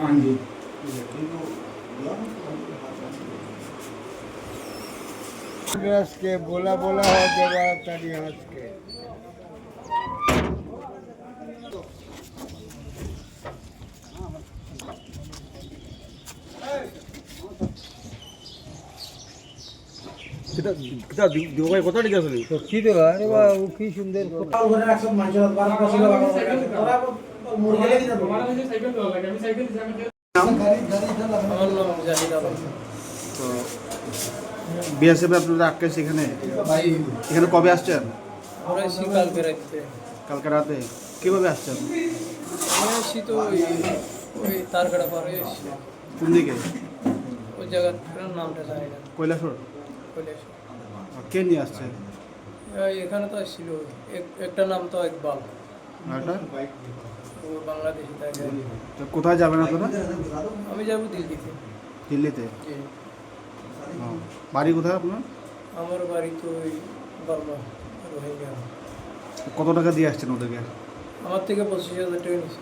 हाँ जी हंस के बोला बोला हो जवाब तारी हंस के কিতা কিতা দিবকাই কথা ঠিক আছে সত্যি তো আরে বা ও কি সুন্দর কথা। তো বিএসএফ আপনাদের আটকেছে এখানে? এখানে কবে আসছেন? আমরা এসেছি কালকে রাখতে কালকে রাতে? কীভাবে আসছেন? আমরা তো ওই ওই তারকাটা পারে এসেছি। কোন দিকে? ওই জায়গাটার নামটা জানি না। কৈলাসর বলে কে নিয়ে আসছে? এখানে তো আসছিল এক- একটা নাম তো ইকবাল। আর ও বাংলাদেশি থাকে তো কোথায় যাবেন আপনারা? আমি যাব দিল্লিতে। দিল্লিতে? বাড়ি কোথায় আপনার? আমার বাড়ি তো ওই বর্মা রোহিঙ্গা। কত টাকা দিয়ে আসছেন ওদেরকে? আমার থেকে পঁচিশ হাজার টাকা নিয়েছে।